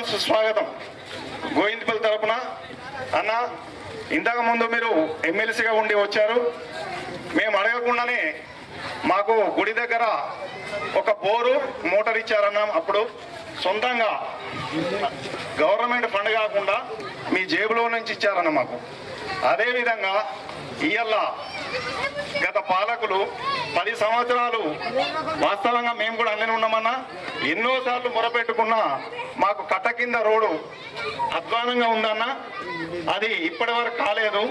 స్వాగతం. సుస్వాగతం గోవిందపల్లి తరపున. అన్న ఇంతకు ముందు మీరు ఎమ్మెల్సీగా ఉండి వచ్చారు. మేము అడగకుండానే మాకు గుడి దగ్గర ఒక బోరు మోటార్ ఇచ్చారన్న అప్పుడు. సొంతంగా గవర్నమెంట్ ఫండ్ కాకుండా మీ జేబులో నుంచి ఇచ్చారన్న మాకు. అదేవిధంగా ఇయల్లా గత పాలకులు పది సంవత్సరాలు వాస్తవంగా మేము కూడా అందులో ఉన్నామన్నా ఎన్నోసార్లు మొరపెట్టుకున్నా మాకు కట్ట కింద రోడ్డు అధ్వానంగా ఉందన్న అది ఇప్పటి వరకు కాలేదు.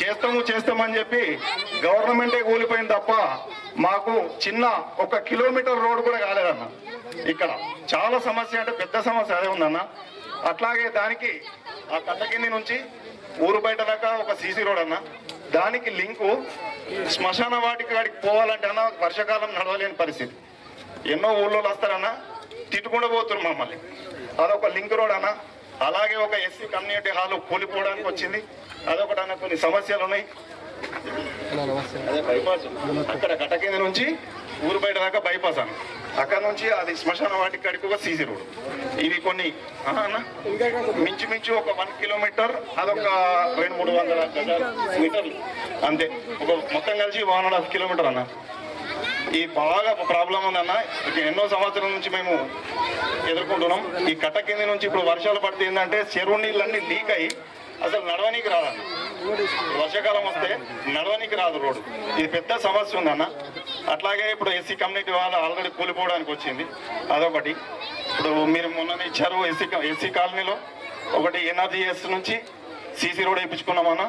చేస్తాము చేస్తామని చెప్పి గవర్నమెంటే కూలిపోయింది తప్ప మాకు చిన్న ఒక కిలోమీటర్ రోడ్డు కూడా కాలేదన్న. ఇక్కడ చాలా సమస్య అంటే పెద్ద సమస్య అదే ఉందన్న. అట్లాగే దానికి ఆ కట్ట కింది నుంచి ఊరు బయట దాకా ఒక సీసీ రోడ్ అన్న. దానికి లింకు శ్మశాన వాటికి వాడికి పోవాలంటే అన్న వర్షాకాలం నడవలేని పరిస్థితి. ఎన్నో ఊళ్ళో వస్తారన్న తిట్టుకుండా పోతున్నారు మమ్మల్ని. అదొక లింక్ రోడ్ అన్న. అలాగే ఒక ఎస్సీ కమ్యూనిటీ హాల్ కూలిపోవడానికి వచ్చింది. అదొకటి అన్న కొన్ని సమస్యలు ఉన్నాయి. అదే బైపాస్. అక్కడ గట కింద నుంచి ఊరు బయట దాకా బైపాస్ అన్న. అక్కడ నుంచి అది శ్మశాన వాటికి కాడికి ఒక సీసీ రోడ్. ఇవి కొన్ని మించుమించు అన్న ఒక వన్ కిలోమీటర్ అదొక రెండు మూడు వందల మీటర్లు. అంతే. ఒక మొత్తం కలిసి వన్ అండ్ హాఫ్ కిలోమీటర్ అన్న. ఈ బాగా ప్రాబ్లం ఉందన్న ఇక ఎన్నో సంవత్సరాల నుంచి మేము ఎదుర్కొంటున్నాం. ఈ కట్ట కింద నుంచి ఇప్పుడు వర్షాలు పడితే ఏంటంటే చెరువు నీళ్ళన్నీ లీక్ అయ్యి అసలు నడవనీకి రాదన్న వర్షాకాలం వస్తే నడవనీకి రాదు రోడ్డు. ఇది పెద్ద సమస్య ఉందన్న. అట్లాగే ఇప్పుడు ఎస్సీ కమ్యూనిటీ వాళ్ళు ఆల్రెడీ కూలిపోవడానికి వచ్చింది. అదొకటి. ఇప్పుడు మీరు మొన్న ఇచ్చారు ఎస్సీ ఎస్సీ కాలనీలో ఒకటి ఎన్ఆర్జీఎస్ నుంచి సీసీ రోడ్ వేయించుకున్నామన్న.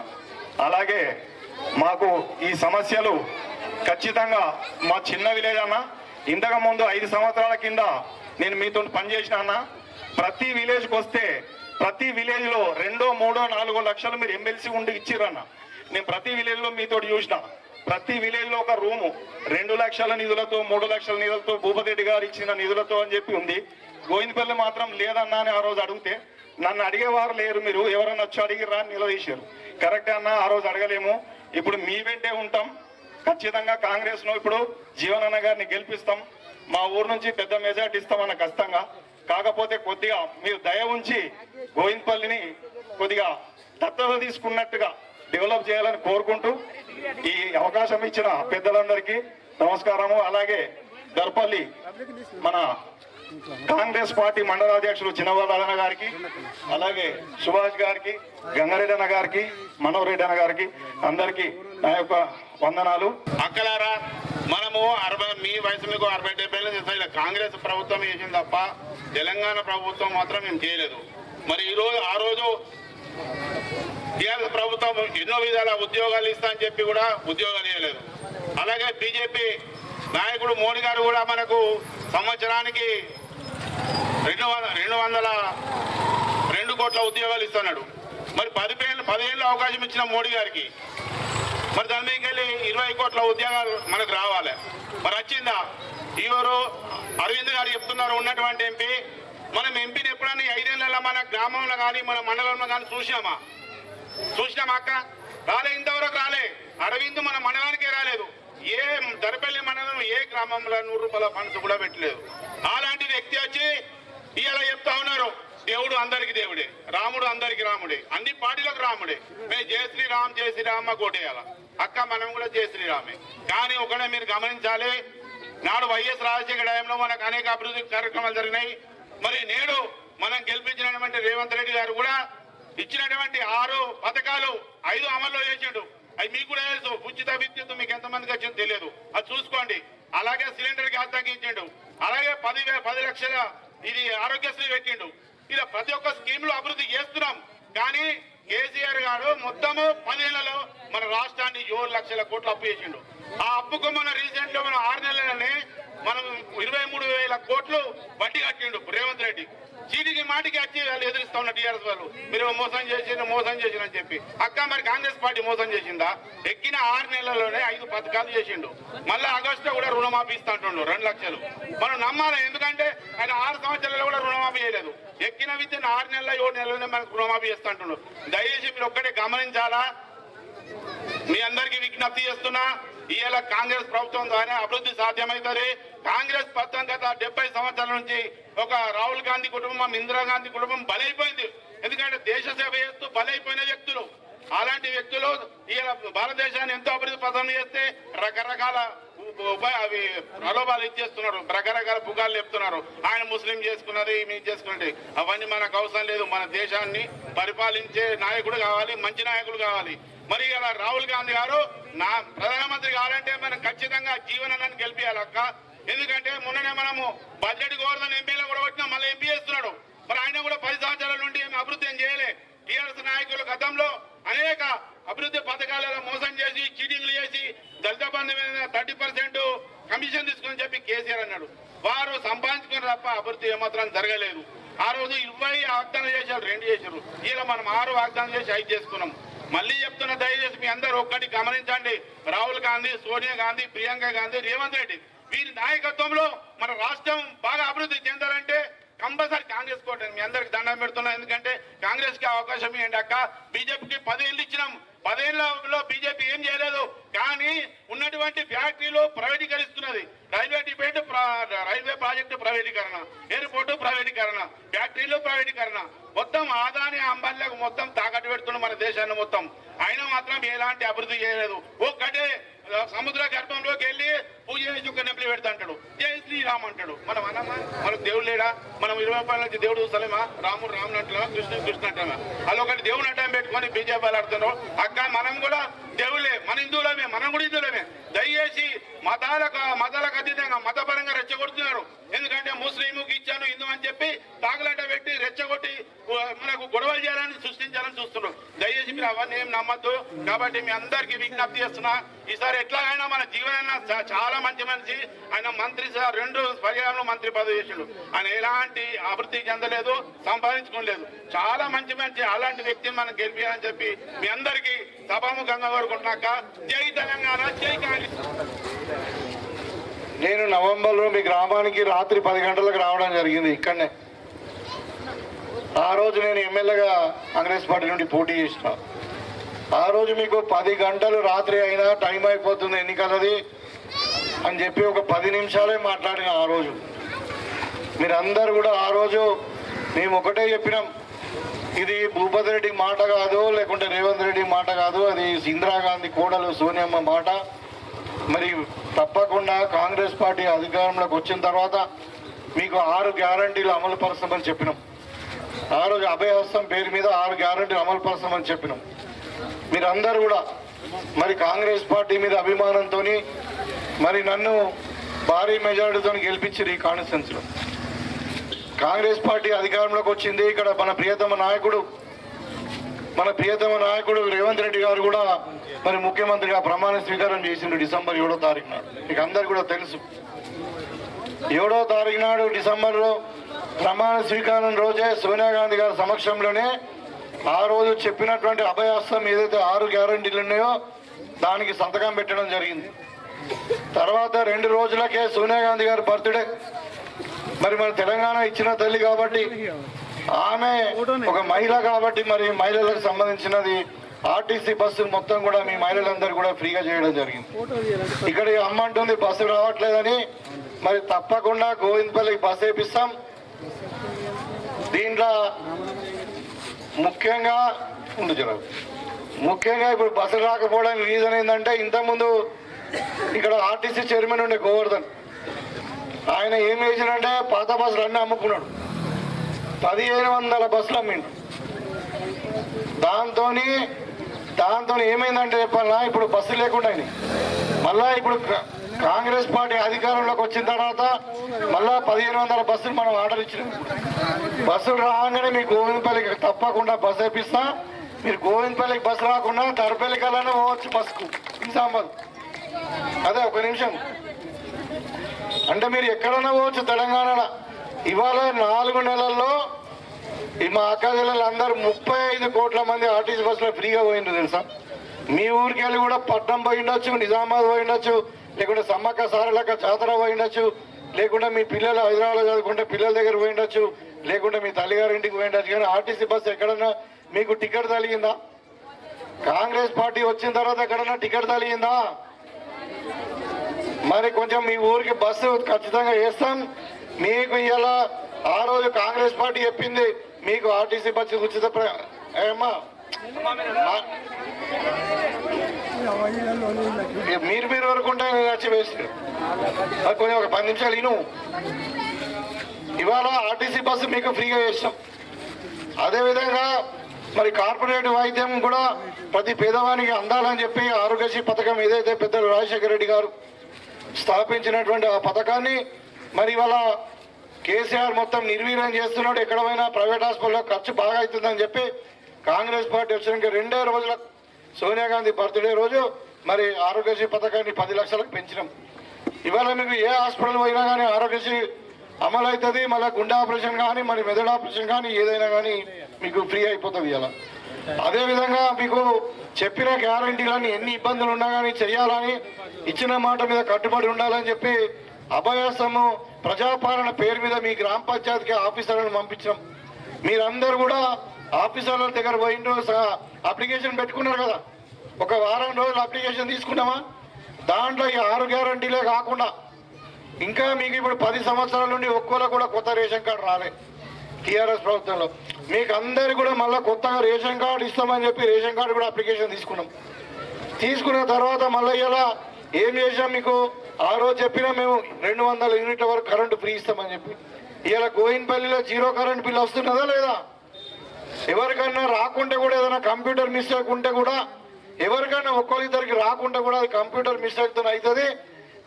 అలాగే మాకు ఈ సమస్యలు ఖచ్చితంగా మా చిన్న విలేజ్ అన్న. ఇంతకు ముందు ఐదు సంవత్సరాల కింద నేను మీతో పనిచేసిన అన్న. ప్రతి విలేజ్కి వస్తే ప్రతి విలేజ్లో రెండో మూడో నాలుగో లక్షలు మీరు ఎమ్మెల్సీ ఉండి ఇచ్చిరన్న నేను ప్రతి విలేజ్లో మీతో చూసిన. ప్రతి విలేజ్లో ఒక రూము. రెండు లక్షల నిధులతో మూడు లక్షల నిధులతో భూపతిరెడ్డి గారు ఇచ్చిన నిధులతో అని చెప్పి ఉంది. గోవిందపల్లి మాత్రం లేదన్నా అని ఆ రోజు అడిగితే నన్ను అడిగేవారు లేరు మీరు. ఎవరన్నా వచ్చి అడిగిరా అని నిలదీశారు. కరెక్ట్ అన్న ఆ రోజు అడగలేము. ఇప్పుడు మీ వెంటే ఉంటాం. ఖచ్చితంగా కాంగ్రెస్ను ఇప్పుడు జీవనన్న గారిని గెలిపిస్తాం. మా ఊరు నుంచి పెద్ద మెజార్టీ ఇస్తామన్న ఖచ్చితంగా. కాకపోతే కొద్దిగా మీరు దయ ఉంచి గోవిందపల్లిని కొద్దిగా దత్తత తీసుకున్నట్టుగా డెవలప్ చేయాలని కోరుకుంటూ ఈ అవకాశం ఇచ్చిన పెద్దలందరికీ నమస్కారము. అలాగే దర్పల్లి మన కాంగ్రెస్ పార్టీ మండల అధ్యక్షులు చిన్నవాళ్ళ గారికి అలాగే సుభాష్ గారికి గంగారెడ్డి అన్న గారికి మనోహర్ రెడ్డి అన్న గారికి అందరికీ నా యొక్క వందనాలు. అక్కలారా మనము అరవై మీ వయసు మీకు అరవై డెబ్బై ఏళ్ళు చేస్తాం. ఇలా కాంగ్రెస్ ప్రభుత్వం చేసింది తప్ప తెలంగాణ ప్రభుత్వం మాత్రం మేము చేయలేదు. మరి ఈరోజు ఆ రోజు టీఆర్ఎస్ ప్రభుత్వం ఎన్నో విధాల ఉద్యోగాలు ఇస్తా అని చెప్పి కూడా ఉద్యోగాలు ఇవ్వలేదు. అలాగే బీజేపీ నాయకుడు మోడీ గారు కూడా మనకు సంవత్సరానికి రెండు వందల రెండు వందల రెండు కోట్ల ఉద్యోగాలు ఇస్తున్నాడు. మరి పదిహేను పదిహేళ్ళు అవకాశం ఇచ్చిన మోడీ గారికి మరి దాని మీదకి వెళ్ళి ఇరవై కోట్ల ఉద్యోగాలు మనకు రావాలి. మరి వచ్చిందా? ఈవరు అరవింద్ గారు చెప్తున్నారు ఉన్నటువంటి ఎంపీ. మనం ఎంపీని ఎప్పుడన్నా ఐదేళ్ళలో మన గ్రామంలో కానీ మన మండలంలో కానీ చూసినామా? చూసినామా అక్క? రాలే ఇంతవరకు రాలే. అరవింద్ మన మండలానికే రాలేదు. ఏ దరపల్లి మండలం ఏ గ్రామంలో నూరు రూపాయల ఫండ్స్ కూడా పెట్టలేదు. అలాంటి వ్యక్తి వచ్చి ఇలా చెప్తా ఉన్నారు దేవుడు అందరికి దేవుడే. రాముడు అందరికి రాముడే. అన్ని పార్టీలకు రాముడే. మేము జయ శ్రీరామ్ జయ శ్రీరామ కోటేయాల. అక్క మనం కూడా జయ శ్రీరామే కానీ ఒకటే మీరు గమనించాలి నాడు వైఎస్ రాజశేఖర టైంలో మనకు అనేక అభివృద్ధి కార్యక్రమాలు జరిగినాయి. మరి నేడు మనం గెలిపించినటువంటి రేవంత్ రెడ్డి గారు కూడా ఇచ్చినటువంటి ఆరు పథకాలు ఐదు అమల్లో చేసిండు. అవి మీకు కూడా తెలుసు ఉచిత విద్యుత్ మీకు ఎంతమందికి వచ్చిందో తెలియదు. అది చూసుకోండి. అలాగే సిలిండర్ గ్యాస్ తగ్గించిండు. అలాగే పది పది లక్షల ఇది ఆరోగ్యశ్రీ పెట్టిండు. ఇలా ప్రతి ఒక్క స్కీమ్లో అభివృద్ధి చేస్తున్నాం. కానీ కేసీఆర్ గారు మొత్తము పదేళ్ళలో మన రాష్ట్రాన్ని ఏడు లక్షల కోట్లు అప్పు చేసిండు. ఆ అప్పుకు మన రీసెంట్లో మన ఆరు నెలలనే మనం ఇరవై మూడు వేల కోట్లు వడ్డీ కట్టిండు రేవంత్ రెడ్డి. చీటికి మాటికి వచ్చి వాళ్ళు ఎదురిస్తా ఉన్న టీఆర్ఎస్ వాళ్ళు. మీరు మోసం చేసిన మోసం చేసిన అని చెప్పి. అక్క మరి కాంగ్రెస్ పార్టీ మోసం చేసిందా? ఎక్కిన ఆరు నెలల్లోనే ఐదు పథకాలు చేసిండు. మళ్ళీ ఆగస్టులో కూడా రుణమాఫీ ఇస్తా అంటుండు రెండు లక్షలు. మనం నమ్మాలి ఎందుకంటే ఆయన ఆరు సంవత్సరాలలో కూడా రుణమాఫీ చేయలేదు. ఎక్కిన విత్తిన ఆరు నెలల ఏడు నెలలోనే మనకు రుణమాఫీ చేస్తా అంటుండు. దయచేసి మీరు ఒక్కటే గమనించాలా? మీ అందరికీ విజ్ఞప్తి చేస్తున్నా ఇవాళ కాంగ్రెస్ ప్రభుత్వం ద్వారా అభివృద్ధి సాధ్యమవుతుంది కాంగ్రెస్ ప్రభుత్వం గత డెబ్బై సంవత్సరాల నుంచి ఒక రాహుల్ గాంధీ కుటుంబం ఇందిరాగాంధీ కుటుంబం బలైపోయింది. ఎందుకంటే దేశ సేవ చేస్తూ బలైపోయిన వ్యక్తులు. అలాంటి వ్యక్తులు ఇలా భారతదేశాన్ని ఎంతో అభివృద్ధి పథం చేస్తే రకరకాల ఉప- అవి ప్రలోభాలు ఇచ్చేస్తున్నారు రకరకాల పుగాలు చెప్తున్నారు. ఆయన ముస్లిం చేసుకున్నది మేము చేసుకున్నది. అవన్నీ మనకు అవసరం లేదు. మన దేశాన్ని పరిపాలించే నాయకుడు కావాలి మంచి నాయకుడు కావాలి. మరి ఇలా రాహుల్ గాంధీ గారు నా ప్రధానమంత్రి కావాలంటే మనం ఖచ్చితంగా జీవనాన్ని గెలిపియాలక్క. ఎందుకంటే మొన్ననే మనము బడ్జెట్ గోవర్ధన్ ఎంపీలో కూడా వచ్చినా మళ్ళీ ఎంపీ చేస్తున్నాడు. మరి ఆయన కూడా పది సంవత్సరాల నుండి ఏమి అభివృద్ధి ఏం చేయలే. టీఆర్ఎస్ నాయకులు గతంలో అనేక అభివృద్ధి పథకాలలో మోసం చేసి చీటింగ్లు చేసి దళిత బంధు మీద థర్టీ పర్సెంట్ కమిషన్ తీసుకుని చెప్పి కేసీఆర్ అన్నాడు. వారు సంపాదించుకుని తప్ప అభివృద్ధి ఏమాత్రం జరగలేదు. ఆ రోజు ఇరవై వాగ్దానం చేశారు రెండు చేశారు. ఇలా మనం ఆరు వాగ్దానం చేసి ఐదు చేసుకున్నాం. మళ్ళీ చెప్తున్న దయచేసి మీ అందరూ ఒక్కటి గమనించండి. రాహుల్ గాంధీ సోనియా గాంధీ ప్రియాంక గాంధీ రేవంత్ రెడ్డి వీరి నాయకత్వంలో మన రాష్ట్రం బాగా అభివృద్ధి చెందాలంటే కంపల్సరీ కాంగ్రెస్ కోటండి మీ అందరికి దండం పెడుతున్నా. ఎందుకంటే కాంగ్రెస్కి అవకాశం ఏంటి అక్క? బీజేపీకి పదేళ్ళు ఇచ్చినాం. పదేళ్ళలో బీజేపీ ఏం చేయలేదు. కానీ ఉన్నటువంటి ఫ్యాక్టరీలు ప్రైవేటీకరిస్తున్నది. రైల్వే డిబేట్ రైల్వే ప్రాజెక్టు ప్రైవేటీకరణ ఎయిర్పోర్టు ప్రైవేటీకరణ ఫ్యాక్టరీలు ప్రైవేటీకరణ. మొత్తం ఆదాని అంబానీలకు మొత్తం తాకట్టు పెడుతున్న మన దేశాన్ని మొత్తం. అయినా మాత్రం ఎలాంటి అభివృద్ధి చేయలేదు. ఒక్కటే సముద్ర గర్భంలోకి వెళ్ళి పూజ చేసి ఒక నెంపలు పెడతా అంటాడు. జై శ్రీరామ్ అంటాడు. మనం అన్నమా? మనకు దేవుడు లేడా? మనం ఇరవై రూపాయల నుంచి దేవుడు చూస్తలేమా? రాముడు రాముడు అంటున్నా కృష్ణుడు కృష్ణ అంటున్నా అలా ఒకటి దేవుని అడ్డం పెట్టుకొని బీజేపీ ఆడుతున్నాం అక్క మనం కూడా దేవుళ్ళే మన హిందువులమే మనం కూడా హిందువులమే. దయచేసి మతాలకు మతాలకు అతీతంగా మతపరంగా రెచ్చగొడుతున్నారు. ఎందుకంటే ముస్లింకి ఇచ్చాను హిందూ అని చెప్పి తాగులాట పెట్టి రెచ్చగొట్టి మనకు గొడవలు చేయాలని సృష్టించాలని చూస్తున్నాం దయచేసి మీరు అవన్నీ ఏం నమ్మద్దు. కాబట్టి మీ అందరికీ విజ్ఞప్తి చేస్తున్నా ఈసారి ఎట్లాగైనా మన జీవన చాలా చాలా మంచి మనిషి. ఆయన మంత్రి సార్ రెండు పర్యావరణ మంత్రి పదవి చేసిండు. ఆయన ఎలాంటి అభివృద్ధి చెందలేదు సంపాదించుకోలేదు చాలా మంచి మంచి అలాంటి వ్యక్తిని మనం గెలిపించాలని చెప్పి మీ అందరికీ సభాముఖంగా కోరుకుంటున్నాక జై తెలంగాణ జై కాంగ్రెస్. నేను నవంబర్లో మీ గ్రామానికి రాత్రి పది గంటలకు రావడం జరిగింది ఇక్కడనే. ఆ రోజు నేను ఎమ్మెల్యేగా కాంగ్రెస్ పార్టీ నుండి పోటీ చేసిన. ఆ రోజు మీకు పది గంటలు రాత్రి అయినా టైం అయిపోతుంది ఎన్నికలది. అని చెప్పి ఒక పది నిమిషాలే మాట్లాడిన ఆ రోజు. మీరందరూ కూడా ఆ రోజు మేము ఒకటే చెప్పినాం. ఇది భూపతి రెడ్డి మాట కాదు లేకుంటే రేవంత్ రెడ్డి మాట కాదు అది ఇందిరాగాంధీ కోడలు సోనియమ్మ మాట. మరి తప్పకుండా కాంగ్రెస్ పార్టీ అధికారంలోకి వచ్చిన తర్వాత మీకు ఆరు గ్యారంటీలు అమలు పరచమని చెప్పినాం. ఆ రోజు అభయహస్తం పేరు మీద ఆరు గ్యారంటీలు అమలు పరచమని చెప్పినాం. మీరందరూ కూడా మరి కాంగ్రెస్ పార్టీ మీద అభిమానంతో మరి నన్ను భారీ మెజారిటీతో గెలిపించారు ఈ కాన్స్టిట్యున్సీలో. కాంగ్రెస్ పార్టీ అధికారంలోకి వచ్చింది ఇక్కడ మన ప్రియతమ నాయకుడు మన ప్రియతమ నాయకుడు రేవంత్ రెడ్డి గారు కూడా మరి ముఖ్యమంత్రిగా ప్రమాణ స్వీకారం చేసిండు డిసెంబర్ ఏడో తారీఖు నాడు మీకు అందరు కూడా తెలుసు. ఏడో తారీఖు నాడు డిసెంబర్లో ప్రమాణ స్వీకారం రోజే సోనియా గాంధీ గారి సమక్షంలోనే ఆ రోజు చెప్పినటువంటి అభయాస్తం ఏదైతే ఆరు గ్యారంటీలు ఉన్నాయో దానికి సంతకం పెట్టడం జరిగింది. తర్వాత రెండు రోజులకే సోనియా గాంధీ గారి బర్త్డే. మరి మన తెలంగాణ ఇచ్చిన తల్లి కాబట్టి ఆమె ఒక మహిళ కాబట్టి మరి మహిళలకు సంబంధించినది ఆర్టీసీ బస్సు మొత్తం కూడా మీ మహిళలందరూ కూడా ఫ్రీగా చేయడం జరిగింది. ఇక్కడ అమ్మంటుంది అమ్మ అంటుంది బస్సు రావట్లేదని. మరి తప్పకుండా గోవిందపల్లికి బస్సు వేపిస్తాం. దీంట్లో ముఖ్యంగా ఉండు ముఖ్యంగా ఇప్పుడు బస్సు రాకపోవడానికి రీజన్ ఏంటంటే ఇంతకుముందు ఇక్కడ ఆర్టీసీ చైర్మన్ ఉండే గోవర్ధన్. ఆయన ఏం చేసినంటే పాత బస్సులు అన్నీ అమ్ముకున్నాడు. పదిహేను వందల బస్సులు అమ్మిండు. దాంతో దాంతో ఏమైందంటే చెప్పాలా ఇప్పుడు బస్సు లేకుండా మళ్ళా ఇప్పుడు కాంగ్రెస్ పార్టీ అధికారంలోకి వచ్చిన తర్వాత మళ్ళా పదిహేను వందల బస్సులు మనం ఆర్డర్ ఇచ్చినాం. బస్సులు రాగానే మీ గోవిందపల్లికి తప్పకుండా బస్సు వేపిస్తా. మీరు గోవిందపల్లికి బస్సు రాకుండా తరపల్లి కల్లానే పోవచ్చు బస్సుకు. నిజామాబాద్ అదే ఒక నిమిషం. అంటే మీరు ఎక్కడన్నా పోవచ్చు తెలంగాణలో. ఇవాళ నాలుగు నెలల్లో ఈ మా అక్క జిల్లాలో అందరూ ముప్పై ఐదు కోట్ల మంది ఆర్టీసీ బస్సులో ఫ్రీగా పోయిండ్రు తెలుసా? మీ ఊరికి వెళ్ళి కూడా పట్నం పోయిండొచ్చు నిజామాబాద్ పోయిండొచ్చు లేకుంటే సమ్మక్క సారలక్క జాతర పోయిండొచ్చు లేకుంటే మీ పిల్లలు హైదరాబాద్లో చదువుకుంటే పిల్లల దగ్గర పోయి ఉండొచ్చు లేకుంటే మీ తల్లిగారి ఇంటికి పోయి ఉండొచ్చు కానీ ఆర్టీసీ బస్సు ఎక్కడన్నా మీకు టికెట్ తగిలిందా? కాంగ్రెస్ పార్టీ వచ్చిన తర్వాత ఎక్కడన్నా టికెట్ తగిలిందా? మరి కొంచెం మీ ఊరికి బస్సు ఖచ్చితంగా వేస్తాం. మీకు ఇలా ఆ రోజు కాంగ్రెస్ పార్టీ చెప్పింది మీకు ఆర్టీసీ బస్సు ఉచిత ప్ర- మీరు మీరు వరకు ఉంటాయి వచ్చి వేసి మరి కొంచెం ఒక పది నిమిషాలు ఇను. ఇవాళ ఆర్టీసీ బస్సు మీకు ఫ్రీగా చేస్తాం అదేవిధంగా మరి కార్పొరేట్ వైద్యం కూడా ప్రతి పేదవానికి అందాలని చెప్పి ఆరోగ్యశ్రీ పథకం ఏదైతే పెద్దలు రాజశేఖర రెడ్డి గారు స్థాపించినటువంటి ఆ పథకాన్ని మరి ఇవాళ కేసీఆర్ మొత్తం నిర్వీర్యం చేస్తున్నాడు. ఎక్కడమైనా ప్రైవేట్ హాస్పిటల్లో ఖర్చు బాగా అవుతుందని చెప్పి కాంగ్రెస్ పార్టీ వచ్చినాక రెండే రోజుల సోనియా గాంధీ బర్త్డే రోజు మరి ఆరోగ్యశ్రీ పథకాన్ని పది లక్షలకు పెంచినాం. ఇవాళ మీకు ఏ హాస్పిటల్ పోయినా కానీ ఆరోగ్యశ్రీ అమలు అవుతుంది మళ్ళీ గుండె ఆపరేషన్ కానీ మరి మెదడు ఆపరేషన్ కానీ ఏదైనా కానీ మీకు ఫ్రీ అయిపోతుంది ఇలా అదేవిధంగా మీకు చెప్పిన గ్యారంటీలన్నీ ఎన్ని ఇబ్బందులు ఉన్నా కానీ చేయాలని ఇచ్చిన మాట మీద కట్టుబడి ఉండాలని చెప్పి అభయాసము ప్రజాపాలన పేరు మీద మీ గ్రామ పంచాయతీకి ఆఫీసర్లను పంపించాం మీరందరూ కూడా ఆఫీసర్ల దగ్గర పోయిండ్రు అప్లికేషన్ పెట్టుకున్నారు కదా. ఒక వారం రోజులు అప్లికేషన్ తీసుకున్నామా? దాంట్లో ఈ ఆరు గ్యారంటీలే కాకుండా ఇంకా మీకు ఇప్పుడు పది సంవత్సరాల నుండి ఒక్కోలో కూడా కొత్త రేషన్ కార్డు రాలేదు టీఆర్ఎస్ ప్రభుత్వంలో. మీకు అందరు కూడా మళ్ళీ కొత్తగా రేషన్ కార్డు ఇస్తామని చెప్పి రేషన్ కార్డు కూడా అప్లికేషన్ తీసుకున్నాం. తీసుకున్న తర్వాత మళ్ళీ ఇలా ఏం చేసాం మీకు? ఆ రోజు చెప్పినా మేము రెండు వందల యూనిట్ల వరకు కరెంటు ఫ్రీ ఇస్తామని చెప్పి. ఇలా గోయిన్పల్లిలో జీరో కరెంట్ బిల్ వస్తున్నదా లేదా? ఎవరికైనా రాకుంటే కూడా ఏదైనా కంప్యూటర్ మిస్టేక్ ఉంటే కూడా ఎవరికైనా ఒక్కొక్కరికి రాకుంటే కూడా అది కంప్యూటర్ మిస్టేక్తో అవుతుంది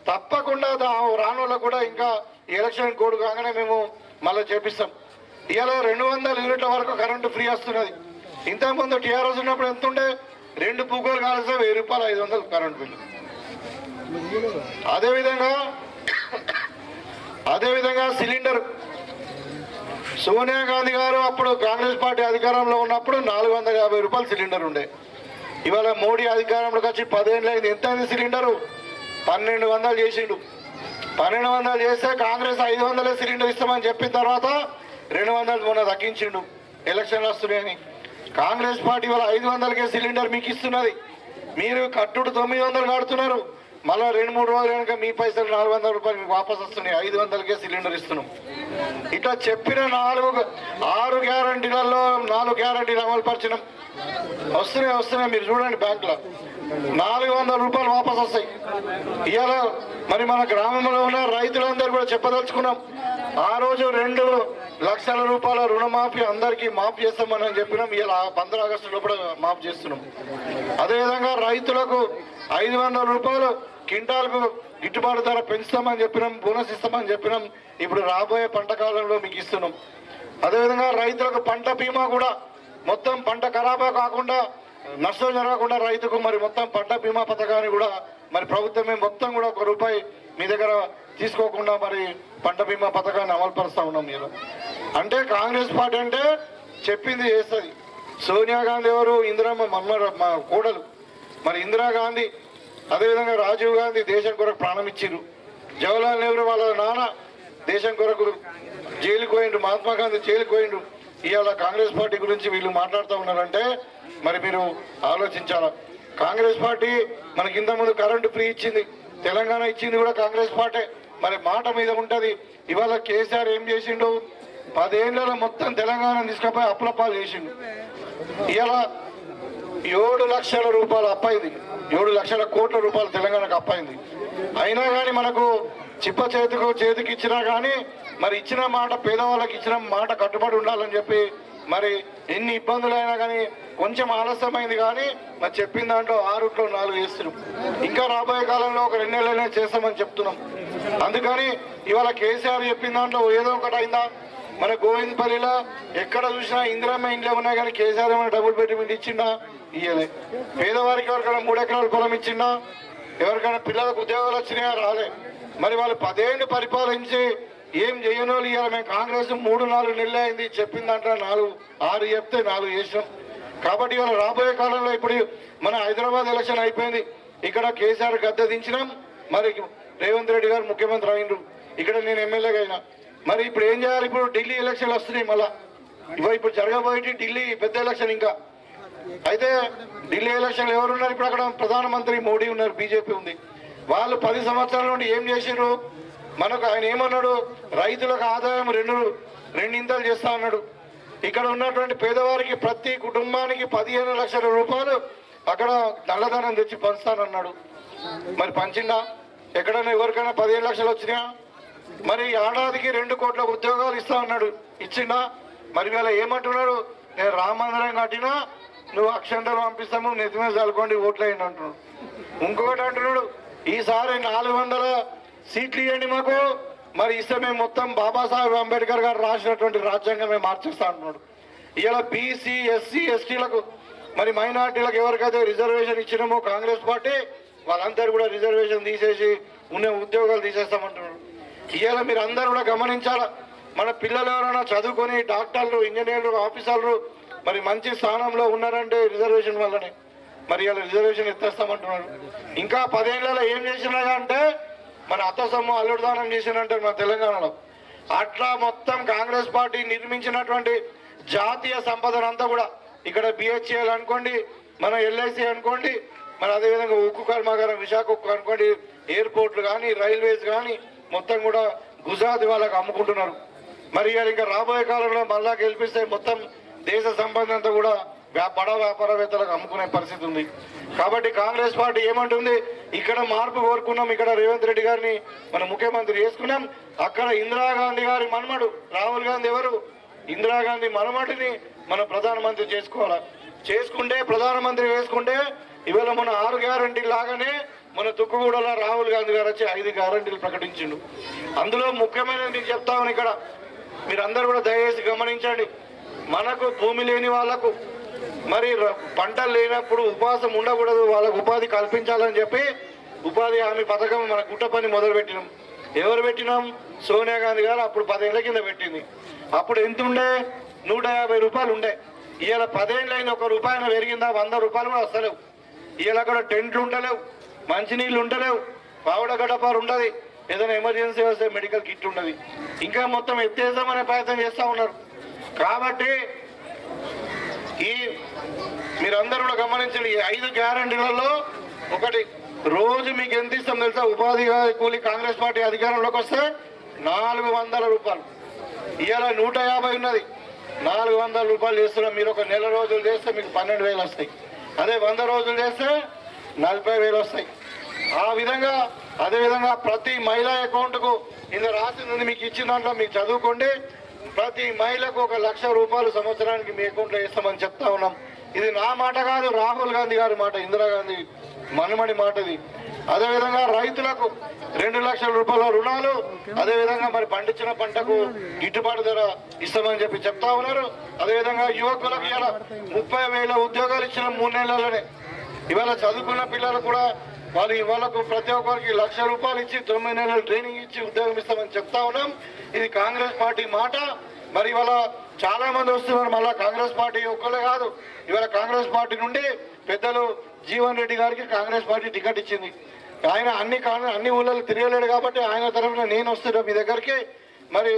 తప్పకుండా దా- కూడా ఇంకా ఎలక్షన్ కోడ్ కాగానే మేము మళ్ళీ చేపిస్తాం. ఇవాళ రెండు వందల యూనిట్ల వరకు కరెంటు ఫ్రీ వస్తున్నది. ఇంతకుముందు టీఆర్ఎస్ ఉన్నప్పుడు ఎంత ఉండే? రెండు పువ్వులు కాలిస్తే వెయ్యి రూపాయలు ఐదు వందలు కరెంటు బిల్లు. అదేవిధంగా అదేవిధంగా సిలిండర్. సోనియా గాంధీ గారు అప్పుడు కాంగ్రెస్ పార్టీ అధికారంలో ఉన్నప్పుడు నాలుగు వందల యాభై రూపాయలు సిలిండర్ ఉండే. ఇవాళ మోడీ అధికారంలోకి వచ్చి పదేళ్ళు అయింది. ఎంత అయింది సిలిండరు? పన్నెండు వందలు చేసిండు. పన్నెండు వందలు చేస్తే కాంగ్రెస్ ఐదు వందలే సిలిండర్ ఇస్తామని చెప్పిన తర్వాత రెండు వందలు మొన్న తగ్గించిండు ఎలక్షన్లు వస్తున్నాయని. కాంగ్రెస్ పార్టీ వాళ్ళ ఐదు వందలకే సిలిండర్ మీకు ఇస్తున్నది. మీరు కట్టుడు తొమ్మిది వందలు కడుతున్నారు. మళ్ళీ రెండు మూడు రోజులు కనుక మీ పైసలు నాలుగు వందల రూపాయలు మీకు వాపస్ వస్తున్నాయి. ఐదు వందలకే సిలిండర్ ఇస్తున్నాం. ఇట్లా చెప్పిన నాలుగు ఆరు గ్యారంటీలలో నాలుగు గ్యారంటీలు అమలు పరిచినాం వస్తున్నాయి వస్తున్నాయి. మీరు చూడండి బ్యాంకులో. నాలుగు వందల రూపాయలు వాపస్ వస్తాయి. ఇవాళ మరి మన గ్రామంలో ఉన్న రైతులందరూ కూడా చెప్పదలుచుకున్నాం. ఆ రోజు రెండు లక్షల రూపాయల రుణమాఫీ అందరికీ మాఫ్ చేస్తామని చెప్పినాం. ఇలా పంద్ర ఆగస్టు లోపల మాఫ్ చేస్తున్నాం. అదేవిధంగా రైతులకు ఐదు వందల రూపాయలు కింటాలకు గిట్టుబాటు ధర పెంచుతామని చెప్పినాం బోనస్ ఇస్తామని చెప్పినాం. ఇప్పుడు రాబోయే పంట కాలంలో మీకు ఇస్తున్నాం. అదేవిధంగా రైతులకు పంట బీమా కూడా మొత్తం పంట ఖరాబా కాకుండా నష్టం జరగకుండా రైతుకు మరి మొత్తం పంట బీమా పథకాన్ని కూడా మరి ప్రభుత్వమే మొత్తం కూడా ఒక రూపాయి మీ దగ్గర తీసుకోకుండా మరి పంట బీమా పథకాన్ని అమలుపరుస్తూ ఉన్నాం మీరు. అంటే కాంగ్రెస్ పార్టీ అంటే చెప్పింది చేస్తుంది. సోనియా గాంధీ ఎవరు? ఇందిరమ్మ మన్మర మా కోడలు. మరి ఇందిరాగాంధీ అదేవిధంగా రాజీవ్ గాంధీ దేశం కొరకు ప్రాణం ఇచ్చిర్రు జవహర్లాల్ నెహ్రూ వాళ్ళ నాన్న దేశం కొరకు జైలుకు పోయిండు మహాత్మా గాంధీ జైలుకు పోయిండు ఇవాళ కాంగ్రెస్ పార్టీ గురించి వీళ్ళు మాట్లాడుతూ ఉన్నారంటే మరి మీరు ఆలోచించాలా? కాంగ్రెస్ పార్టీ మనకి ఇంత ముందు కరెంటు ఫ్రీ ఇచ్చింది తెలంగాణ ఇచ్చింది కూడా కాంగ్రెస్ పార్టీ. మరి మాట మీద ఉంటది. ఇవాళ కేసీఆర్ ఏం చేసిండు? పదేళ్ళలో మొత్తం తెలంగాణ తీసుకుపోయి అప్పులపాలు చేసిండు. ఇలా ఏడు లక్షల రూపాయలు అప్పైంది ఏడు లక్షల కోట్ల రూపాయలు తెలంగాణకు అప్పైంది అయినా కానీ మనకు చిప్ప చేతికి చేతికి ఇచ్చినా కానీ మరి ఇచ్చిన మాట పేదవాళ్ళకి ఇచ్చిన మాట కట్టుబడి ఉండాలని చెప్పి మరి ఎన్ని ఇబ్బందులైనా కానీ కొంచెం ఆలస్యమైంది కానీ మరి చెప్పిన దాంట్లో ఆరుట్లో నాలుగు చేస్తున్నాం ఇంకా రాబోయే కాలంలో ఒక రెండు నెలలనే చేస్తామని చెప్తున్నాం. అందుకని ఇవాళ కేసీఆర్ చెప్పిన దాంట్లో ఏదో ఒకటి అయిందా? మన గోవిందపల్లిలో ఎక్కడ చూసినా ఇందిరమ్మ ఇంట్లో ఉన్నా కానీ కేసీఆర్ ఏమైనా డబుల్ బెడ్రూమ్ ఇచ్చిందా ఇయ్యలే. పేదవారికి ఎవరికైనా మూడు ఎకరాల పొలం ఇచ్చిందా ఎవరికైనా పిల్లలకు ఉద్యోగాలు వచ్చినాయా? రాలే. మరి వాళ్ళు పదేళ్ళు పరిపాలించి ఏం చేయనోళ్ళు వాళ్ళు ఇవాళ మేము కాంగ్రెస్ మూడు నాలుగు నెలలు అయింది. చెప్పిన దాంట్లో నాలుగు ఆరు చెప్తే నాలుగు చేసినాం. కాబట్టి ఇవాళ రాబోయే కాలంలో ఇప్పుడు మన హైదరాబాద్ ఎలక్షన్ అయిపోయింది. ఇక్కడ కేసీఆర్ గద్దె దించినాం. మరి రేవంత్ రెడ్డి గారు ముఖ్యమంత్రి అయినరు ఇక్కడ నేను ఎమ్మెల్యేగా అయినా. మరి ఇప్పుడు ఏం చేయాలి? ఇప్పుడు ఢిల్లీ ఎలక్షన్లు వస్తున్నాయి మళ్ళా. ఇవో ఇప్పుడు జరగబోయేటి ఢిల్లీ పెద్ద ఎలక్షన్ ఇంకా. అయితే ఢిల్లీ ఎలక్షన్లు ఎవరున్నారు ఇప్పుడు అక్కడ ప్రధానమంత్రి మోడీ ఉన్నారు బీజేపీ ఉంది. వాళ్ళు పది సంవత్సరాల నుండి ఏం చేసిండ్రు మనకు ఆయన ఏమన్నాడు? రైతులకు ఆదాయం రెండు రెండింతలు చేస్తా అన్నాడు. ఇక్కడ ఉన్నటువంటి పేదవారికి ప్రతి కుటుంబానికి పదిహేను లక్షల రూపాయలు అక్కడ నల్లధనం తెచ్చి పంచుతానన్నాడు. మరి పంచిందా? ఎక్కడైనా ఎవరికైనా పదిహేను లక్షలు వచ్చినాయా? మరి ఏడాదికి రెండు కోట్ల ఉద్యోగాలు ఇస్తా అన్నాడు. ఇచ్చిందా? మరి వీళ్ళ ఏమంటున్నాడు? నేను రామందిరం కట్టినా నువ్వు అక్షంతలు పంపిస్తాము నెత్తి మీద చల్లుకోండి అంటున్నాడు. ఇంకొకటి అంటున్నాడు ఈసారి నాలుగు వందల సీట్లు ఇవ్వండి మాకు. మరి ఇస్తే మేము మొత్తం బాబాసాహెబ్ అంబేద్కర్ గారు రాసినటువంటి రాజ్యాంగం మేము మార్చేస్తా అంటున్నాడు. ఇలా బీసీ ఎస్సీ ఎస్టీలకు మరి మైనార్టీలకు ఎవరికైతే రిజర్వేషన్ ఇచ్చినామో కాంగ్రెస్ పార్టీ వాళ్ళందరూ కూడా రిజర్వేషన్ తీసేసి ఉన్న ఉద్యోగాలు తీసేస్తామంటున్నారు ఇవాళ మీరు అందరూ కూడా గమనించాలా? మన పిల్లలు ఎవరైనా చదువుకొని డాక్టర్లు ఇంజనీర్లు ఆఫీసర్లు మరి మంచి స్థానంలో ఉన్నారంటే రిజర్వేషన్ వల్లనే. మరి ఇలా రిజర్వేషన్ ఎత్తేస్తామంటున్నారు ఇంకా పదేళ్ళలో ఏం చేసినా అంటే మన అత్త సొమ్ము అల్లుడు దానం మన తెలంగాణలో. అట్లా మొత్తం కాంగ్రెస్ పార్టీ నిర్మించినటువంటి జాతీయ సంపదనంతా కూడా ఇక్కడ బిహెచ్ఎల్ అనుకోండి మన ఎల్ఐసి అనుకోండి మరి అదేవిధంగా ఉక్కు కర్మాగారం విశాఖ ఉక్కు అనుకోండి ఎయిర్పోర్ట్లు కానీ రైల్వేస్ కానీ మొత్తం కూడా గుజరాత్ వాళ్ళకి అమ్ముకుంటున్నారు. మరి ఇంకా రాబోయే కాలంలో మళ్ళా గెలిపిస్తే మొత్తం దేశ సంబంధం అంతా కూడా వ్యా- బడా వ్యాపారవేత్తలకు అమ్ముకునే పరిస్థితి ఉంది. కాబట్టి కాంగ్రెస్ పార్టీ ఏమంటుంది? ఇక్కడ మార్పు కోరుకున్నాం. ఇక్కడ రేవంత్ రెడ్డి గారిని మన ముఖ్యమంత్రి చేసుకున్నాం. అక్కడ ఇందిరాగాంధీ గారి మనమడు రాహుల్ గాంధీ ఎవరు? ఇందిరాగాంధీ మనమటిని మన ప్రధానమంత్రి చేసుకోవాలి? చేసుకుంటే ప్రధానమంత్రి వేసుకుంటే ఇవాళ మన ఆరు గ్యారంటీ లాగానే మన తుక్కుగూడలో రాహుల్ గాంధీ గారు వచ్చి ఐదు గ్యారంటీలు ప్రకటించిండు. అందులో ముఖ్యమైనది మీకు చెప్తామని ఇక్కడ. మీరందరూ కూడా దయచేసి గమనించండి. మనకు భూమి లేని వాళ్ళకు మరి పంటలు లేనప్పుడు ఉపవాసం ఉండకూడదు వాళ్ళకు ఉపాధి కల్పించాలని చెప్పి ఉపాధి హామీ పథకం మన గుట్ట పని మొదలు పెట్టినాం. ఎవరు పెట్టినాం? సోనియా గాంధీ గారు అప్పుడు పదేళ్ళ కింద పెట్టింది. అప్పుడు ఎంత ఉండే? నూట యాభై రూపాయలు ఉండే. ఇవాళ పదేళ్ళైన ఒక రూపాయన పెరిగిందా? వంద రూపాయలు కూడా వస్తలేవు. ఇవాళ కూడా టెంట్లు ఉండలేవు మంచినీళ్ళు ఉండలేవు పావుడ గడపారు ఉండదు. ఏదైనా ఎమర్జెన్సీ వస్తే మెడికల్ కిట్ ఉండదు. ఇంకా మొత్తం ఎత్తేద్దామనే ప్రయత్నం చేస్తూ ఉన్నారు. కాబట్టి ఈ మీరందరూ కూడా గమనించండి ఈ ఐదు గ్యారంటీలలో ఒకటి రోజు మీకు ఎంత ఇస్తాం తెలుసా? ఉపాధి కూలి కాంగ్రెస్ పార్టీ అధికారంలోకి వస్తే నాలుగు వందల రూపాయలు. ఇవాళ నూట యాభై ఉన్నది. నాలుగు వందల రూపాయలు చేస్తున్నాం. మీరు ఒక నెల రోజులు చేస్తే మీకు పన్నెండు వేలు వస్తాయి. అదే వంద రోజులు చేస్తే నలభై వేలు వస్తాయి. ఆ విధంగా అదేవిధంగా ప్రతి మహిళా అకౌంట్కు ఇందులో రాసి మీకు ఇచ్చిన దాంట్లో మీకు చదువుకోండి. ప్రతి మహిళకు ఒక లక్ష రూపాయలు సంవత్సరానికి మీ అకౌంట్లో వేస్తామని చెప్తా ఉన్నాం. ఇది నా మాట కాదు రాహుల్ గాంధీ గారి మాట ఇందిరాగాంధీ మనమడి మాట ఇది అదేవిధంగా రైతులకు రెండు లక్షల రూపాయల రుణాలు అదేవిధంగా మరి పండించిన పంటకు గిట్టుబాటు ధర ఇస్తామని చెప్పి చెప్తా ఉన్నారు. అదేవిధంగా యువకులకు ఇలా ముప్పై వేల ఉద్యోగాలు ఇచ్చిన మూడు నెలలనే ఇవాళ చదువుకున్న పిల్లలు కూడా మరి ఇవాళకు ప్రతి ఒక్కరికి లక్ష రూపాయలు ఇచ్చి తొమ్మిది నెలలు ట్రైనింగ్ ఇచ్చి ఉద్యోగం ఇస్తామని చెప్తా ఉన్నాం. ఇది కాంగ్రెస్ పార్టీ మాట. మరి ఇవాళ చాలా మంది వస్తున్నారు. మళ్ళా కాంగ్రెస్ పార్టీ ఒక్కలే కాదు. ఇవాళ కాంగ్రెస్ పార్టీ నుండి పెద్దలు జీవన్ రెడ్డి గారికి కాంగ్రెస్ పార్టీ టికెట్ ఇచ్చింది. ఆయన అన్ని అన్ని ఊళ్ళలో తిరగలేడు కాబట్టి ఆయన తరఫున నేను వస్తున్నా మీ దగ్గరికి. మరి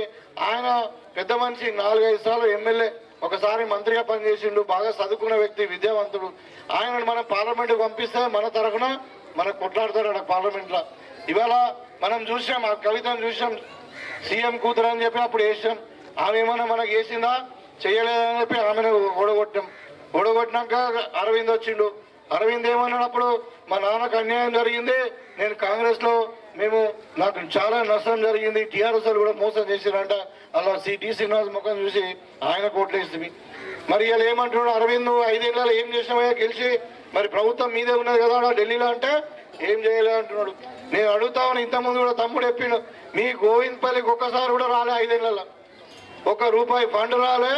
ఆయన పెద్ద మనిషి నాలుగైదు సార్లు ఎమ్మెల్యే ఒకసారి మంత్రిగా పనిచేసిండు బాగా చదువుకున్న వ్యక్తి విద్యావంతుడు. ఆయనను మనం పార్లమెంట్కి పంపిస్తే మన తరఫున మన కొట్లాడతారు అక్కడ పార్లమెంట్లో. ఇవాళ మనం చూసాం ఆ కవితను చూసాం సీఎం కూతురు అని చెప్పి అప్పుడు వేసాం ఆమె ఏమన్నా మనకు వేసిందా? చేయలేదని చెప్పి ఆమెను ఓడగొట్టాం. ఓడగొట్టినాక అరవింద్ వచ్చిండు. అరవింద్ ఏమన్నప్పుడు మా నాన్నకు అన్యాయం జరిగింది నేను కాంగ్రెస్లో మేము నాకు చాలా నష్టం జరిగింది టీఆర్ఎస్ కూడా మోసం చేసిరంట. అలా సిటీ శ్రీనివాస్ ముఖం చూసి ఆయన కోట్లేస్తుంది మరి ఇలా ఏమంటున్నాడు? అరవింద్ ఐదేళ్ళలో ఏం చేసినామయ్యా గెలిచి? మరి ప్రభుత్వం మీదే ఉన్నది కదా ఢిల్లీలో అంటే ఏం చేయలేదు అంటున్నాడు. నేను అడుగుతామని ఇంతకుముందు కూడా తమ్ముడు చెప్పిండు మీ గోవిందపల్లికి ఒక్కసారి కూడా రాలే ఐదేళ్ళ ఒక రూపాయి ఫండ్ రాలే.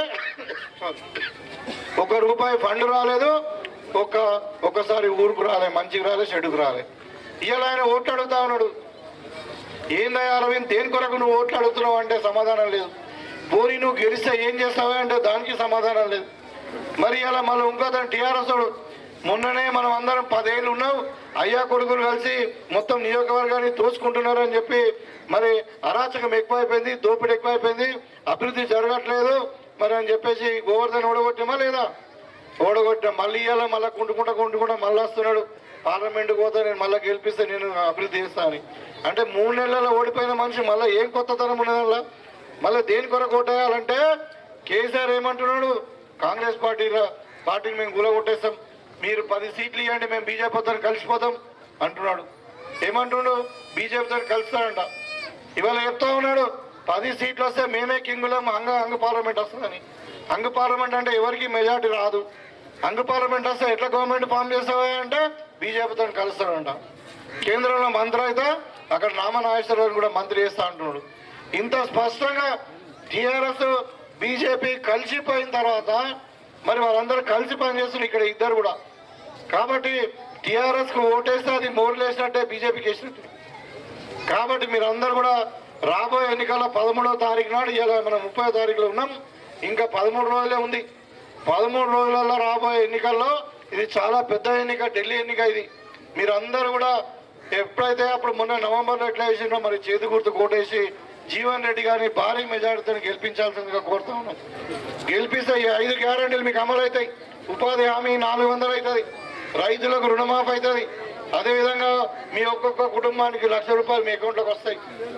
ఒక రూపాయి ఫండ్ రాలేదు. ఒక ఒకసారి ఊరుకు రాలే మంచికి రాలే చెడుకు రాలే. ఇవాళ ఆయన ఓట్లు అడుగుతా ఉన్నాడు. ఏందయ్య అరవింద్ దేని కొరకు నువ్వు ఓట్లు అడుగుతున్నావు అంటే సమాధానం లేదు. పోనీ నువ్వు గెలిస్తే ఏం చేస్తావా అంటే దానికి సమాధానం లేదు. మరి ఇలా మళ్ళీ ఇంకో తను టీఆర్ఎస్ మొన్ననే మనం అందరం పదేళ్ళు ఉన్నాం. అయ్యా కొడుకులు కలిసి మొత్తం నియోజకవర్గాన్ని తోసుకుంటున్నారు అని చెప్పి మరి అరాచకం ఎక్కువైపోయింది దోపిడీ ఎక్కువైపోయింది. అభివృద్ధి జరగట్లేదు మరి అని చెప్పేసి గోవర్ధన్ ఓడగొట్టామా లేదా? ఓడగొట్టిన మళ్ళీ ఇవాళ మళ్ళీ కుంటుకుంటా కుంటుకుంటా మళ్ళీ వస్తున్నాడు. పార్లమెంట్ పోతే నేను మళ్ళీ గెలిపిస్తే నేను అభివృద్ధి చేస్తాను అంటే మూడు నెలల్లో ఓడిపోయిన మనిషి మళ్ళీ ఏం కొత్తతనం ఉన్నదల్లా మళ్ళీ? దేని కొరకు ఓటేయాలంటే కేసీఆర్ ఏమంటున్నాడు? కాంగ్రెస్ పార్టీ పార్టీని మేము గులగొట్టేస్తాం. మీరు పది సీట్లు ఇవ్వండి మేము బీజేపీతో కలిసిపోతాం అంటున్నాడు. ఏమంటున్నాడు బీజేపీతో కలుస్తాడంట. ఇవాళ చెప్తా ఉన్నాడు పది సీట్లు వస్తే మేమే కింగులం అంగ అంగ పార్లమెంట్ వస్తుందని. అంగ పార్లమెంట్ అంటే ఎవరికి మెజార్టీ రాదు. అంగ పార్లమెంట్ వస్తే ఎట్లా గవర్నమెంట్ ఫామ్ చేస్తావా అంటే బీజేపీతో కలుస్తాడంట. కేంద్రంలో మంత్రి అయితే అక్కడ రామనాగేశ్వరరావు కూడా మంత్రి చేస్తా అంటున్నాడు. ఇంత స్పష్టంగా టీఆర్ఎస్ బీజేపీ కలిసిపోయిన తర్వాత మరి వాళ్ళందరూ కలిసి పనిచేస్తున్నారు ఇక్కడ ఇద్దరు కూడా. కాబట్టి టీఆర్ఎస్కు ఓటేస్తే అది మోర్లేసినట్టే బీజేపీకి వేసినట్టు కాబట్టి మీరందరూ కూడా రాబోయే ఎన్నికల పదమూడవ తారీఖు నాడు ఇలా మనం ముప్పై తారీఖులో ఉన్నాం. ఇంకా పదమూడు రోజులే ఉంది. పదమూడు రోజులలో రాబోయే ఎన్నికల్లో ఇది చాలా పెద్ద ఎన్నిక ఢిల్లీ ఎన్నిక ఇది. మీరందరూ కూడా ఎప్పుడైతే అప్పుడు మొన్న నవంబర్లో ఎట్లా వేసిండ్రో మరి చేతి గుర్తు కోటేసి జీవన్ రెడ్డి గారిని భారీ మెజార్టీతో గెలిపించాల్సిందిగా కోరుతా ఉన్నాం. గెలిపిస్తే ఈ ఐదు గ్యారంటీలు మీకు అమలు అవుతాయి ఉపాధి హామీ నాలుగు వందలు అవుతుంది. రైతులకు రుణమాఫీ అవుతుంది. అదేవిధంగా మీ ఒక్కొక్క కుటుంబానికి లక్ష రూపాయలు మీ అకౌంట్లోకి వస్తాయి.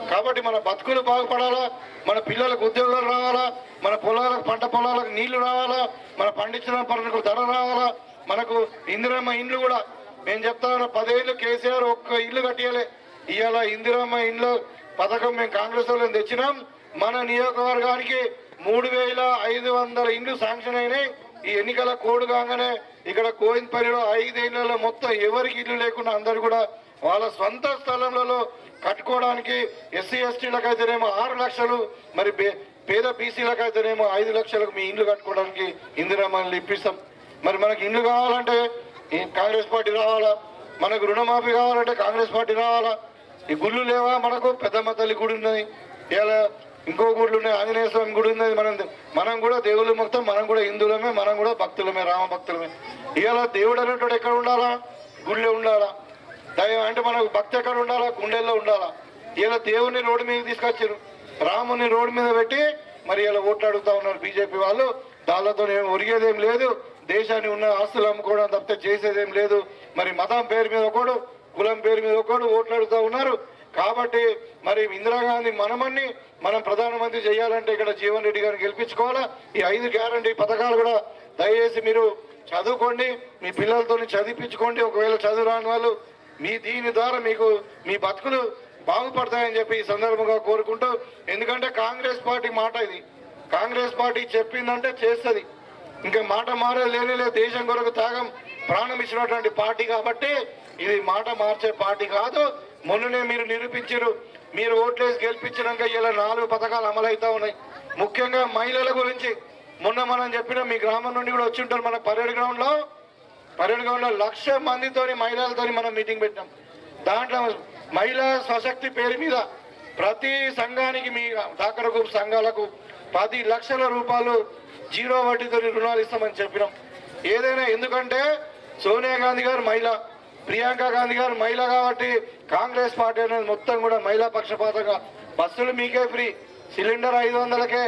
కాబట్టి మన బతుకులు బాగుపడాలా? మన పిల్లలకు ఉద్యోగాలు రావాలా? మన పొలాలకు పంట పొలాలకు నీళ్ళు రావాలా? మన పండించిన పంటకు ధర రావాలా? మనకు ఇందిరమ్మ ఇండ్లు కూడా నేను చెప్తాను పదేళ్ళు కేసీఆర్ ఒక్క ఇల్లు కట్టియలే. ఇవాళ ఇందిరమ్మ ఇండ్లు పథకం మేము కాంగ్రెస్ వాళ్ళని తెచ్చినాం. మన నియోజకవర్గానికి మూడు వేల ఐదు వందల ఇండ్లు శాంక్షన్ అయినాయి. ఈ ఎన్నికల కోడ్ కాగానే ఇక్కడ కోయిన్పల్లిలో ఐదేళ్ళలో మొత్తం ఎవరికి ఇల్లు లేకుండా అందరు కూడా వాళ్ళ సొంత స్థలంలో కట్టుకోవడానికి ఎస్సీ ఎస్టీలకు అయితేనేమో ఆరు లక్షలు మరి పేద బీసీలకు అయితేనేమో ఐదు లక్షలకు మీ ఇండ్లు కట్టుకోవడానికి ఇందిరామల్ని ఇప్పిస్తాం. మరి మనకి ఇండ్లు కావాలంటే ఈ కాంగ్రెస్ పార్టీ రావాలా? మనకు రుణమాఫీ కావాలంటే కాంగ్రెస్ పార్టీ రావాలా? ఈ గుళ్ళు లేవా మనకు? పెద్దమ్మ తల్లి గుడి ఉన్నది. ఇలా ఇంకో గుడులు ఉన్నాయి ఆంజనేయ స్వామి గుడి ఉన్నది. మనం మనం కూడా దేవుళ్ళు మొత్తం మనం కూడా హిందువులమే మనం కూడా భక్తులమే రామ భక్తులమే ఇవాళ దేవుడు అనేటువంటి ఎక్కడ ఉండాలా? గుళ్ళే ఉండాలా? దైవం అంటే మనకు భక్తి ఎక్కడ ఉండాలా? గుండెల్లో ఉండాలా? ఇలా దేవుని రోడ్డు మీద తీసుకొచ్చారు. రాముని రోడ్డు మీద పెట్టి మరి ఇలా ఓట్లు అడుగుతా ఉన్నారు బీజేపీ వాళ్ళు. దానితో ఏం ఒరిగేదేం లేదు. దేశాన్ని ఉన్న ఆస్తులు అమ్ముకోవడం తప్పితే చేసేదేం లేదు. మరి మతం పేరు మీద ఒకడు కులం పేరు మీద ఒకడు ఓట్లు అడుగుతా ఉన్నారు. కాబట్టి మరి ఇందిరాగాంధీ మనమన్ని మనం ప్రధానమంత్రి చేయాలంటే ఇక్కడ జీవన్ రెడ్డి గారిని గెలిపించుకోవాలా? ఈ ఐదు గ్యారంటీ పథకాలు కూడా దయచేసి మీరు చదువుకోండి మీ పిల్లలతో చదివించుకోండి ఒకవేళ చదువు రాని వాళ్ళు మీ దీని ద్వారా మీకు మీ బతుకులు బాగుపడతాయని చెప్పి ఈ సందర్భంగా కోరుకుంటూ ఎందుకంటే కాంగ్రెస్ పార్టీ మాట ఇది. కాంగ్రెస్ పార్టీ చెప్పిందంటే చేస్తుంది. ఇంకా మాట మారే లేనే లేదు. దేశం కొరకు త్యాగం ప్రాణం ఇచ్చినటువంటి పార్టీ కాబట్టి ఇది మాట మార్చే పార్టీ కాదు. మొన్ననే మీరు నిరూపించారు మీరు ఓట్లేసి గెలిపించినాక ఇలా నాలుగు పథకాలు అమలవుతా ఉన్నాయి. ముఖ్యంగా మహిళల గురించి మొన్న మనం చెప్పిన మీ గ్రామం నుండి కూడా వచ్చి ఉంటారు మన పరేడ్ గ్రౌండ్లో పరేడ్ గ్రౌండ్లో లక్ష మందితోని మహిళలతోని మనం మీటింగ్ పెట్టాం దాంట్లో మహిళా స్వశక్తి పేరు మీద ప్రతి సంఘానికి మీ డాక్టర్ గ్రూప్ సంఘాలకు పది లక్షల రూపాయలు జీరో వడ్డీతో రుణాలు ఇస్తామని చెప్పినాం. ఏదైనా ఎందుకంటే సోనియా గాంధీ గారు మహిళ. ప్రియాంక గాంధీ గారు మహిళ కాబట్టి కాంగ్రెస్ పార్టీ అనేది మొత్తం కూడా మహిళా పక్షపాతంగా. బస్సులు మీకే ఫ్రీ సిలిండర్ ఐదు వందలకే.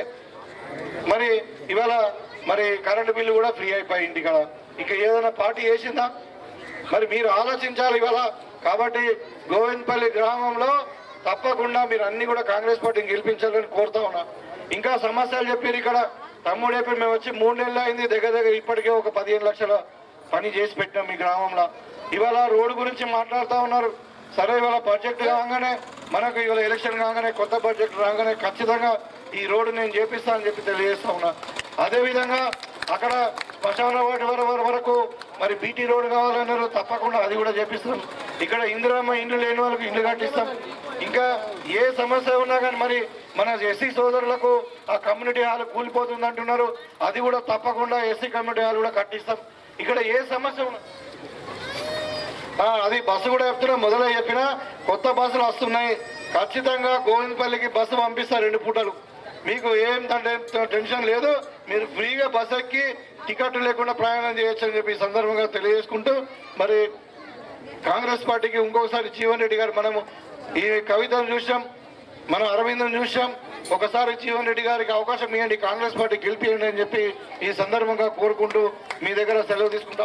మరి ఇవాళ మరి కరెంటు బిల్లు కూడా ఫ్రీ అయిపోయి ఇంటికాడ ఇంకా ఏదైనా పార్టీ చేసిందా? మరి మీరు ఆలోచించాలి ఇవాళ. కాబట్టి గోవిందపల్లి గ్రామంలో తప్పకుండా మీరు అన్ని కూడా కాంగ్రెస్ పార్టీని గెలిపించాలని కోరుతా ఉన్నా. ఇంకా సమస్యలు చెప్పారు ఇక్కడ. తమ్ముడు చెప్పి మేము వచ్చి మూడు నెలలు అయింది దగ్గర దగ్గర ఇప్పటికే ఒక పదిహేను లక్షల పని చేసి పెట్టినాం మీ గ్రామంలో. ఇవాళ రోడ్డు గురించి మాట్లాడుతూ ఉన్నారు. సరే ఇవాళ బడ్జెట్ కాగానే మనకు ఇవాళ ఎలక్షన్ కాగానే కొత్త బడ్జెట్ రాగానే ఖచ్చితంగా ఈ రోడ్డు నేను చేపిస్తానని చెప్పి తెలియజేస్తా ఉన్నా. అదేవిధంగా అక్కడ శ్మశాన వాటి వరకు మరి బీటీ రోడ్ కావాలన్నారు తప్పకుండా అది కూడా చేపిస్తాం. ఇక్కడ ఇందిరామ్మ ఇండ్లు లేని వాళ్ళకి ఇండ్లు కట్టిస్తాం. ఇంకా ఏ సమస్య ఉన్నా కానీ మరి మన ఎస్సీ సోదరులకు ఆ కమ్యూనిటీ హాల్ కూలిపోతుంది అంటున్నారు అది కూడా తప్పకుండా ఎస్సీ కమ్యూనిటీ హాల్ కూడా కట్టిస్తాం. ఇక్కడ ఏ సమస్య ఉన్నా అది బస్సు కూడా చెప్తున్నా మొదలై చెప్పిన కొత్త బస్సులు వస్తున్నాయి. ఖచ్చితంగా గోవిందపల్లికి బస్సు పంపిస్తారు రెండు పూటలు. మీకు ఏం టెన్షన్ లేదు మీరు ఫ్రీగా బస్ ఎక్కి టికెట్ లేకుండా ప్రయాణం చేయొచ్చు అని చెప్పి సందర్భంగా తెలియజేసుకుంటూ మరి కాంగ్రెస్ పార్టీకి ఇంకొకసారి జీవన్ రెడ్డి గారు మనము ఈ కవితను చూసాం మనం అరవిందం చూసాం ఒకసారి జీవన్ రెడ్డి గారికి అవకాశం ఇవ్వండి కాంగ్రెస్ పార్టీ గెలిపియండి అని చెప్పి ఈ సందర్భంగా కోరుకుంటూ మీ దగ్గర సెలవు తీసుకుంటాం